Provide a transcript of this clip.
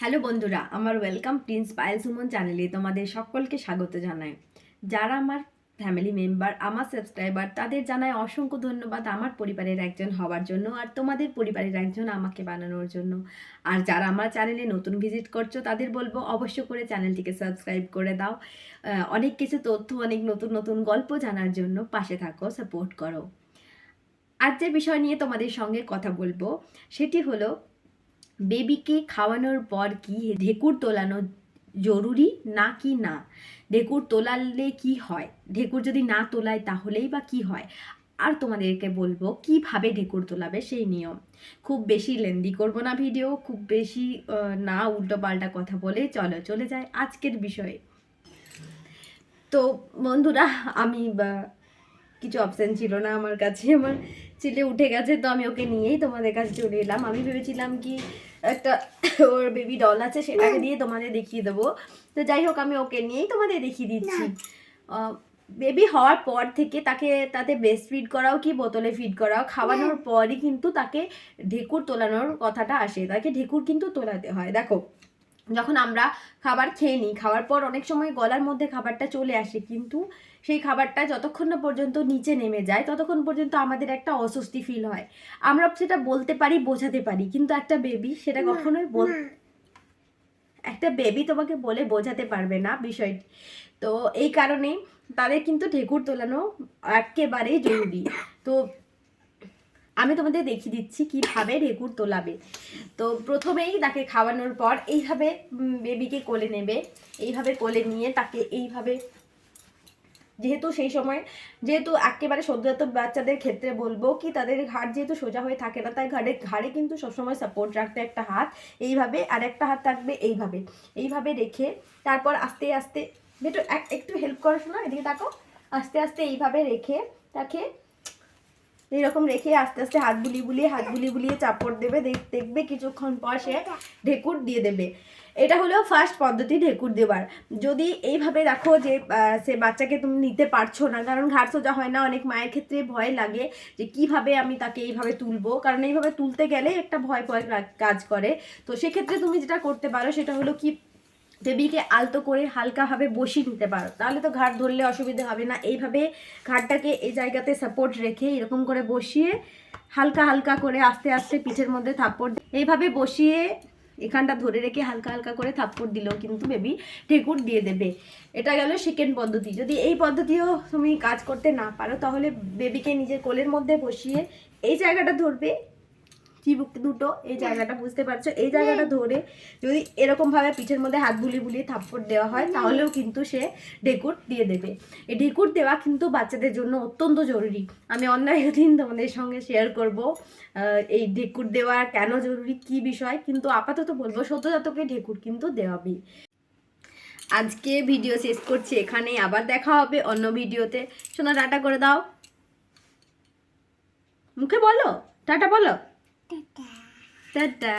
Hello বন্ধুরা, আমার welcome Prince Payel Suman চ্যানেলে তোমাদের সকলকে স্বাগত জানাই। যারা আমার ফ্যামিলি মেম্বার আমার সাবস্ক্রাইবার তাদের জানায় অসংখ্য ধন্যবাদ আমার পরিবারের একজন হওয়ার জন্য আর তোমাদের পরিবারের একজন আমাকে বানানোর জন্য। আর যারা আমার চ্যানেলে নতুন ভিজিট করছ, তাদের বলব অবশ্য করে চ্যানেলটিকে সাবস্ক্রাইব করে দাও। অনেক কিছু তথ্য, অনেক নতুন নতুন গল্প জানার জন্য পাশে থাকো সাপোর্ট করো। আজ যে বিষয় নিয়ে তোমাদের সঙ্গে কথা বলব, সেটি হলো বেবিকে খাওয়ানোর পর কি ঢেকুর তোলানো জরুরি না কি না? ঢেকুর তোলালে কি হয়? ঢেকুর যদি না তোলায় তাহলেই বা কি হয়? আর তোমাদেরকে বলব, কীভাবে ঢেকুর তোলাবে সেই নিয়ম। খুব বেশি লেন্দি করব না ভিডিও খুব বেশি না উল্টো পাল্টা কথা বলে চলো, চলে যায় আজকের বিষয়ে। তো বন্ধুরা, আমি কিছু অপশান ছিল না আমার কাছে, আমার ছেলে উঠে গেছে, তো আমি ওকে নিয়েই তোমাদের কাছে চলে এলাম। আমি ভেবেছিলাম কি একটা ওর বেবি ডল আছে সেটাকে দিয়ে তোমাদের দেখিয়ে দেবো। তো যাই হোক আমি ওকে নিয়েই তোমাদের দেখিয়ে দিচ্ছি। বেবি হওয়ার পর থেকে তাকে তাতে ব্রেস্ট ফিড করাও কি বোতলে ফিড করাও খাওয়ানোর পরই কিন্তু তাকে ঢেকুর তোলানোর কথাটা আসে। তাকে ঢেকুর কিন্তু তোলাতে হয়। দেখো যখন আমরা খাবার খেয়ে নিই খাওয়ার পর অনেক সময় গলার মধ্যে খাবারটা চলে আসে কিন্তু সেই খাবারটা যতক্ষণ না পর্যন্ত নিচে নেমে যায় ততক্ষণ পর্যন্ত আমাদের একটা অস্বস্তি ফিল হয়। আমরা সেটা বলতে পারি বোঝাতে পারি কিন্তু একটা বেবি সেটা কখনোই বল একটা বেবি তোমাকে বলে বোঝাতে পারবে না বিষয়টি। তো এই কারণেই তাদের কিন্তু ঢেকুর তোলানো একেবারেই জরুরি। তো আমি তোমাদের দেখিয়ে দিচ্ছি কীভাবে ঢেকুর তোলাবে। তো প্রথমেই তাকে খাওয়ানোর পর এইভাবে বেবিকে কোলে নেবে। এইভাবে কোলে নিয়ে তাকে এইভাবে, যেহেতু সেই সময়, যেহেতু একেবারে সদ্যজাত বাচ্চাদের ক্ষেত্রে বলব কি তাদের ঘাড় যেহেতু সোজা হয়ে থাকে না, তাই ঘাড়ে ঘাড়ে কিন্তু সবসময় সাপোর্ট রাখতে একটা হাত। এইভাবে আর একটা হাত থাকবে এইভাবে। এইভাবে রেখে তারপর আস্তে আস্তে একটু এক- একটু হেল্প করো শোনা, এদিকে তাকো আস্তে আস্তে এইভাবে রেখে তাকে এইরকম রেখে আস্তে আস্তে হাত বুলিয়ে বুলিয়ে, হাত বুলিয়ে বুলিয়ে চাপড় দেবে। দেখ- দেখবে কিছুক্ষণ পর সে ঢেকুর দিয়ে দেবে। এটা হলো ফার্স্ট পদ্ধতি ঢেকুর দেওয়ার। যদি এইভাবে রাখো যে সে বাচ্চাকে তুমি নিতে পারছ না, কারণ ঘাড় সোজা হয় না, অনেক মায়ের ক্ষেত্রে ভয় লাগে যে কীভাবে আমি তাকে এইভাবে তুলবো। কারণ এইভাবে তুলতে গেলে একটা ভয় ভয় কাজ করে। তো সেক্ষেত্রে তুমি যেটা করতে পারো, সেটা হলো কি বেবিকে আলতো করে হালকাভাবে বসিয়ে নিতে পারো। তাহলে তো ঘাট ধরলে অসুবিধা হবে না। এইভাবে ঘাটটাকে এই জায়গাতে সাপোর্ট রেখে এরকম করে বসিয়ে হালকা হালকা করে আস্তে আস্তে পিঠের মধ্যে থাপ্পড় এইভাবে বসিয়ে এখানটা ধরে রেখে হালকা হালকা করে থাপ্পড় দিলেও কিন্তু বেবি ঠেকুর দিয়ে দেবে। এটা গেল সেকেন্ড পদ্ধতি। যদি এই পদ্ধতিও তুমি কাজ করতে না পারো, তাহলে বেবিকে নিজের কোলের মধ্যে বসিয়ে এই জায়গাটা ধরবে। চিবুক দুটো? এই জায়গাটা বুঝতে পারছ? এই জায়গাটা ধরে যদি এরকম ভাবে পিঠের মধ্যে হাত বুলিয়ে বুলিয়ে থাপ্পড় দেওয়া হয়, তাহলেও কিন্তু সে ঢেকুর দিয়ে দেবে। এই ঢেকুর দেওয়া কিন্তু বাচ্চাদের জন্য অত্যন্ত জরুরি। আমি অন্য একদিন তোমাদের সঙ্গে শেয়ার করব এই ঢেকুর দেওয়া কেন জরুরি, কি বিষয়? কিন্তু আপাতত বলব সত্যজাতকে ঢেকুর কিন্তু দেওয়াবেই। আজকে ভিডিও শেষ করছি এখানে আবার দেখা হবে অন্য ভিডিওতে। শোনা টাটা করে দাও। মুখে বলো, টাটা বলো। টাটা